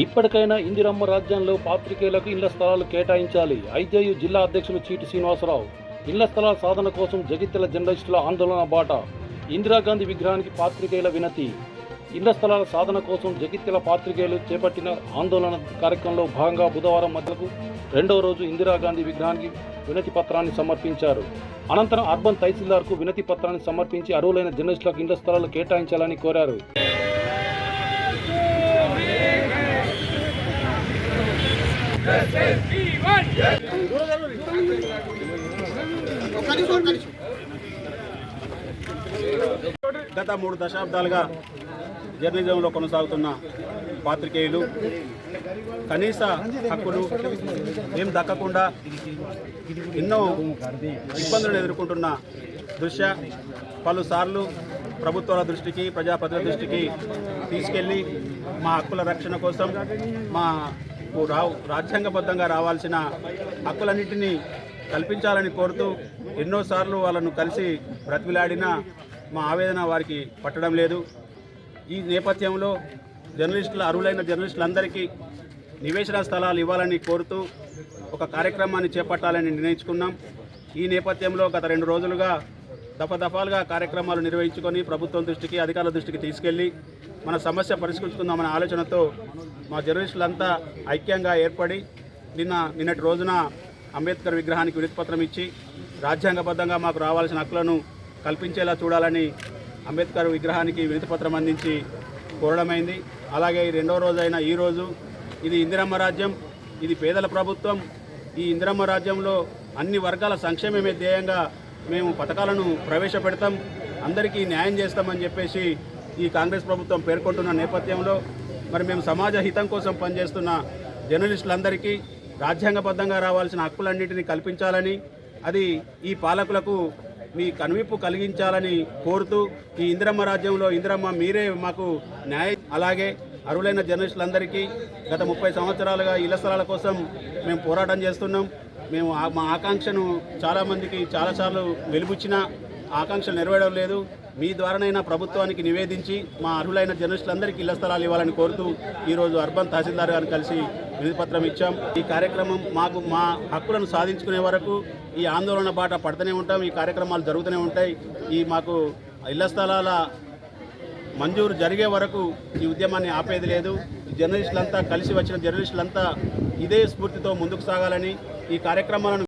ఇప్పటికైనా ఇందిరమ్మ రాజ్యంలో పాత్రికేయులకు ఇళ్ళ స్థలాలు కేటాయించాలి. ఐజేయు జిల్లా అధ్యక్షులు చీటి శ్రీనివాసరావు. ఇళ్ళ స్థలాల సాధన కోసం జగిత్యాల జర్నలిస్టుల ఆందోళన బాట. ఇందిరాగాంధీ విగ్రహానికి పాత్రికేయుల వినతి. ఇళ్ళ స్థలాల సాధన కోసం జగిత్యాల పాత్రికేయులు చేపట్టిన ఆందోళన కార్యక్రమంలో భాగంగా బుధవారం మధ్యకు రెండవ రోజు ఇందిరాగాంధీ విగ్రహానికి వినతి పత్రాన్ని సమర్పించారు. అనంతరం అర్బన్ తహసీల్దార్కు వినతి పత్రాన్ని సమర్పించి అర్హులైన జర్నలిస్టులకు ఇళ్ళ స్థలాలు కేటాయించాలని కోరారు. గత మూడు దశాబ్దాలుగా జర్నలిజంలో కొనసాగుతున్న పాత్రికేయులు కనీస హక్కులు ఏం దక్కకుండా ఎన్నో ఇబ్బందులను ఎదుర్కొంటున్న దృశ్య పలుసార్లు ప్రభుత్వాల దృష్టికి ప్రజాప్రతినిధుల దృష్టికి తీసుకెళ్ళి మా హక్కుల రక్షణ కోసం మా రాజ్యాంగబద్ధంగా రావాల్సిన హక్కులన్నింటినీ కల్పించాలని కోరుతూ ఎన్నోసార్లు వాళ్ళను కలిసి బ్రతిమిలాడినా మా ఆవేదన వారికి పట్టడం లేదు. ఈ నేపథ్యంలో జర్నలిస్టుల అర్హులైన జర్నలిస్టులందరికీ నివేశన స్థలాలు ఇవ్వాలని కోరుతూ ఒక కార్యక్రమాన్ని చేపట్టాలని నిర్ణయించుకున్నాం. ఈ నేపథ్యంలో గత రెండు రోజులుగా దఫాదఫాలుగా కార్యక్రమాలు నిర్వహించుకొని ప్రభుత్వం దృష్టికి అధికారుల దృష్టికి తీసుకెళ్ళి మన సమస్య పరిష్కరించుకుందామనే ఆలోచనతో మా జర్నలిస్టులంతా ఐక్యంగా ఏర్పడి నిన్న నిన్నటి రోజున అంబేద్కర్ విగ్రహానికి వినతిపత్రం ఇచ్చి రాజ్యాంగబద్ధంగా మాకు రావాల్సిన హక్కులను కల్పించేలా చూడాలని అంబేద్కర్ విగ్రహానికి వినతిపత్రం అందించి కోరడమైంది. అలాగే ఈ రెండవ రోజైన ఈ రోజు ఇది ఇందిరమ్మ రాజ్యం ఇది పేదల ప్రభుత్వం. ఈ ఇందిరమ్మ రాజ్యంలో అన్ని వర్గాల సంక్షేమమే ధ్యేయంగా మేము పథకాలను ప్రవేశపెడతాం అందరికీ న్యాయం చేస్తామని చెప్పేసి ఈ కాంగ్రెస్ ప్రభుత్వం పేర్కొంటున్న నేపథ్యంలో మరి మేము సమాజ హితం కోసం పనిచేస్తున్న జర్నలిస్టులందరికీ రాజ్యాంగబద్ధంగా రావాల్సిన హక్కులన్నింటినీ కల్పించాలని అది ఈ పాలకులకు మీ కనువిప్పు కలిగించాలని కోరుతూ ఈ ఇందిరమ్మ రాజ్యంలో ఇందిరమ్మ మీరే మాకు న్యాయం అలాగే అర్హులైన జర్నలిస్టులందరికీ గత ముప్పై సంవత్సరాలుగా ఇళ్ళ స్థలాల కోసం మేము పోరాటం చేస్తున్నాం. మేము మా ఆకాంక్షను చాలామందికి చాలాసార్లు వెలుబుచ్చిన ఆకాంక్షలు నెరవేరడం లేదు. మీ ద్వారానైనా ప్రభుత్వానికి నివేదించి మా అర్హులైన జర్నలిస్టులందరికీ ఇళ్ళ స్థలాలు ఇవ్వాలని కోరుతూ ఈరోజు అర్బన్ తహసీల్దార్ గారిని కలిసి వినతిపత్రం ఇచ్చాం. ఈ కార్యక్రమం మాకు మా హక్కులను సాధించుకునే వరకు ఈ ఆందోళన బాట పడుతూనే ఉంటాం. ఈ కార్యక్రమాలు జరుగుతూనే ఉంటాయి. ఈ మాకు ఇళ్ళ స్థలాల మంజూరు జరిగే వరకు ఈ ఉద్యమాన్ని ఆపేది లేదు. జర్నలిస్టులంతా కలిసి వచ్చిన జర్నలిస్టులంతా ఇదే స్ఫూర్తితో ముందుకు సాగాలని ఈ కార్యక్రమాలను